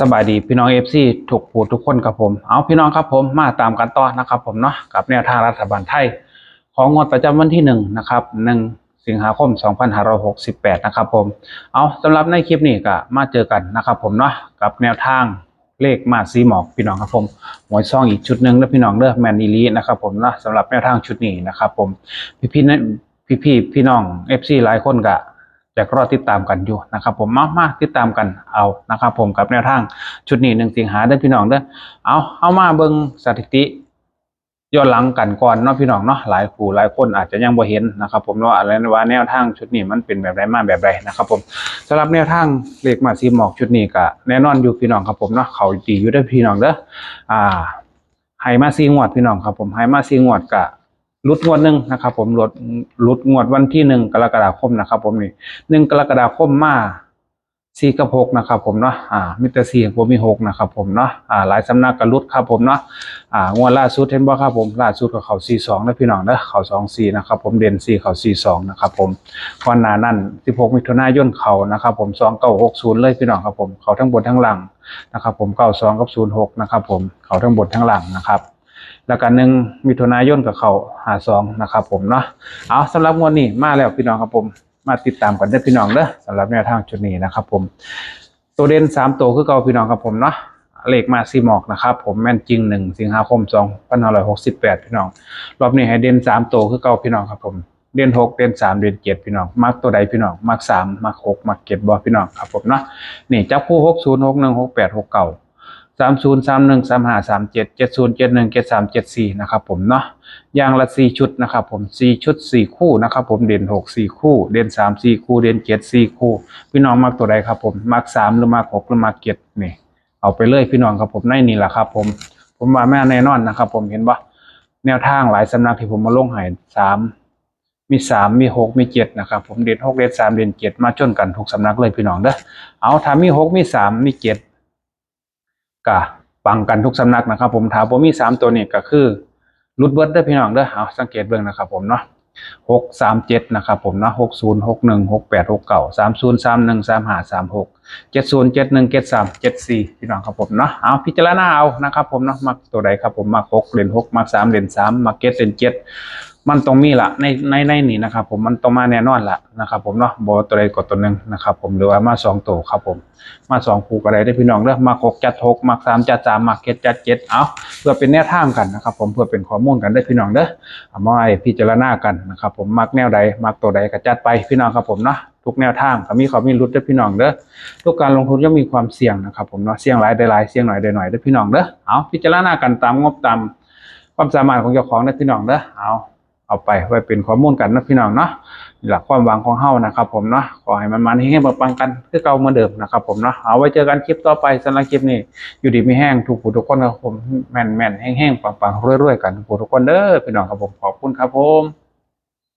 สบายดีพี่น้องเอฟซีถูกผูดทุกคนครับผม เอาพี่น้องครับผมมาตามกันต่อนะครับผมเนาะกับแนวทางรัฐบาลไทย ของงวดประจำวันที่หนึ่งนะครับหนึ่งสิงหาคม 2568 นะครับผม เอาสำหรับในคลิปนี้ก็มาเจอกันนะครับผมเนาะกับแนวทางเลขมาซีหมอกพี่น้องครับผมหมวยซองอีกชุดหนึ่งนะพี่น้องเด้อกแมนอีลีนะครับผมเนาะสำหรับแนวทางชุดนี้นะครับผมพี่พี่พี่พี่พี่น้องเอฟซีหลายคนก็ ยากรอติดตามกันอยู่นะครับผมมามาติดตามกันเอานะครับผมกับแนวทางชุดนี้หนึ่งสิงหาเด้อพี่น้องเด้อเอาเอามาเบิ่งสถิติย้อนหลังกันก่อนเนาะพี่น้องเนาะหลายผู้หลายคนอาจจะยังบ่เห็นนะครับผมว่าอะไรว่าแนวทางชุดนี้มันเป็นแบบไรมาแบบไรนะครับผมสำหรับแนวทางเลขมาซีหมอกชุดนี้ก็แน่นอนอยู่พี่น้องครับผมเนาะเขาดีอยู่เด้พี่น้องเด้ออ่าไฮมาซีงวดพี่น้องครับผมไฮมาซีงวดกะ ลุดงวดหนึ่งนะครับ ผมลดลุดงวดวันที่หนึ่งกรกฎาคมนะครับ ผมนี่หนึ่งกรกฎาคมมาสี่กับหกนะครับ ผมเนาะอ่ามิตรสี่ผมมีหกนะครับ ผมเนาะอ่าหลายสำนักกันรุดครับผมเนาะอ่างวดล่าสุดเห็นบ่ครับผมล่าสุดกับเขาสี่สองนะพี่น้องเนาะเขาสองสี่นะครับผมเด่นสี่เขาสี่สองนะครับ ผมก่อนน้านั้นสิบหกมิถุนายนเขานะครับ ผมสองเก้าหกศูนย์เลยพี่น้องครับผมเขาทั้งบนทั้งหลังนะครับ ผมเก้าสองกับศูนย์หกนะครับ ผมเขาทั้งบนทั้งหลังนะครับ แล้วกันหนึ่งมิถุนายนกับเขาหาสองนะครับผมเนาะเอาสำหรับงวดนี้มาแล้วพี่น้องครับผม มาติดตามกันได้พี่น้องเด้อสำหรับแนวทางชุดนี้นะครับผม ตัวเด่นสามตัวคือเก่าพี่น้องครับผมเนาะเลขมาซีหมอกนะครับผมแม่นจริงหนึ่งสิงหาคมสองพันห้าร้อยหกสิบแปดพี่น้อง รอบนี้ให้เด่นสามตัวคือเก่าพี่น้องครับผมเด่นหกเด่นสามเด่นเจ็ดพี่น้องมักตัวใดพี่น้องมักสามมักหกมักเจ็ดบอพี่น้องครับผมเนาะนี่จับคู่หกศูนย์หกหนึ่งหกแปดหกเก้า สามศูนย์สามหนึ่งสามห้าสามเจ็ดเจ็ดศูนย์เจ็ดหนึ่งเจ็ดสามเจ็ดสี่นะครับผมเนาะอย่างละสี่ชุดนะครับผมสี่ชุดสี่คู่นะครับผมเด่นหกสี่คู่ เด่นสามสี่คู่เด่นเจ็ดสี่คู่ พี่น้องมักตัวใดครับผมมักสามหรือมักหกหรือมักเจ็ดนี่เอาไปเลยพี่น้องครับผมในนี่แหละครับผมผมว่าแม่แน่นอนนะครับผมเห็นปะแนวทางหลายสำนักที่ผมมาลงหายสามมีสามมีหกมีเจ็ดนะครับผมเด่นหกเด่นสามเด่นเจ็ดมาจนกันทุกสำนักเลยพี่น้องเด้อเอาถ้ามีหกมีสามมีเจ็ด ก็ปังกันทุกสำนักนะครับ ผมถามผมมีสามตัวนี้ก็คือรุดเบิร์ดได้อพี่น้องเด้อเอาสังเกตเบิ่งนะครับผมเนาะหกสามเจ็ดนะครับผมเนาะหกศูนย์หกหนึ่งหกแปดหกเก้าสามศูนย์สามหนึ่งสามห้าสามหกเจ็ดศูนย์เจ็ดหนึ่งเจ็ดสามเจ็ดสี่พี่น้องครับผมเนาะเอาพิจารณาเอานะครับผมเนาะมักตัวใดครับผมมักหกเหรียญหกมักสามเหรียญสามมักเจ็ดเหรียญเจ็ด มันต้องมีละในในในนี่นะครับ ผมมันต้องมาแน่นอนละนะครับ ผมเนาะบอตัวใดกดตัวหนึ่งนะครับ ผมหรือว่ามาสองตัวครับ ผม มาสองคู่ก็ได้ได้พี่น้องเด้อมาหกจัดหกมาสามจัดสามมาเจ็ดจัดเจ็ดเอาเพื่อเป็นแนวทางกันนะครับ ผมเพื่อเป็นข้อมูลกันได้พี่น้องเด้อเอามาให้พิจารณากันนะครับ ผมมักแนวใดมักตัวใดก็จัดไปพี่น้องครับผมเนาะทุกแนวทางก็มีเขามีรุดได้พี่น้องเด้อทุกการลงทุนย่อมมีความเสี่ยงนะครับผมเนาะเสี่ยงหลายได้หลายเสี่ยงหน่อยได้หน่อยได้พี่น้องเด้อเอาพิจารณากันตามงบตามความสามารถของเจ้าของได้พี่น้องเด้อเอา เอาไปไว้เป็นข้อมูลกันนะพี่น้องเนาะหลักความหวังของเฮานะครับผมเนาะขอให้มันมันให้ปังกันคือเก่าเหมือนเดิมนะครับผมเนาะเอาไว้เจอกันคลิปต่อไปสำหรับคลิปนี้ อยู่ดีไม่แห้งถูกผู้ทุกคนครับผมแม่นๆแห้งๆปังๆรวยๆกันทุกผู้ทุกคนเด้อพี่น้องครับผมขอบคุณครับผม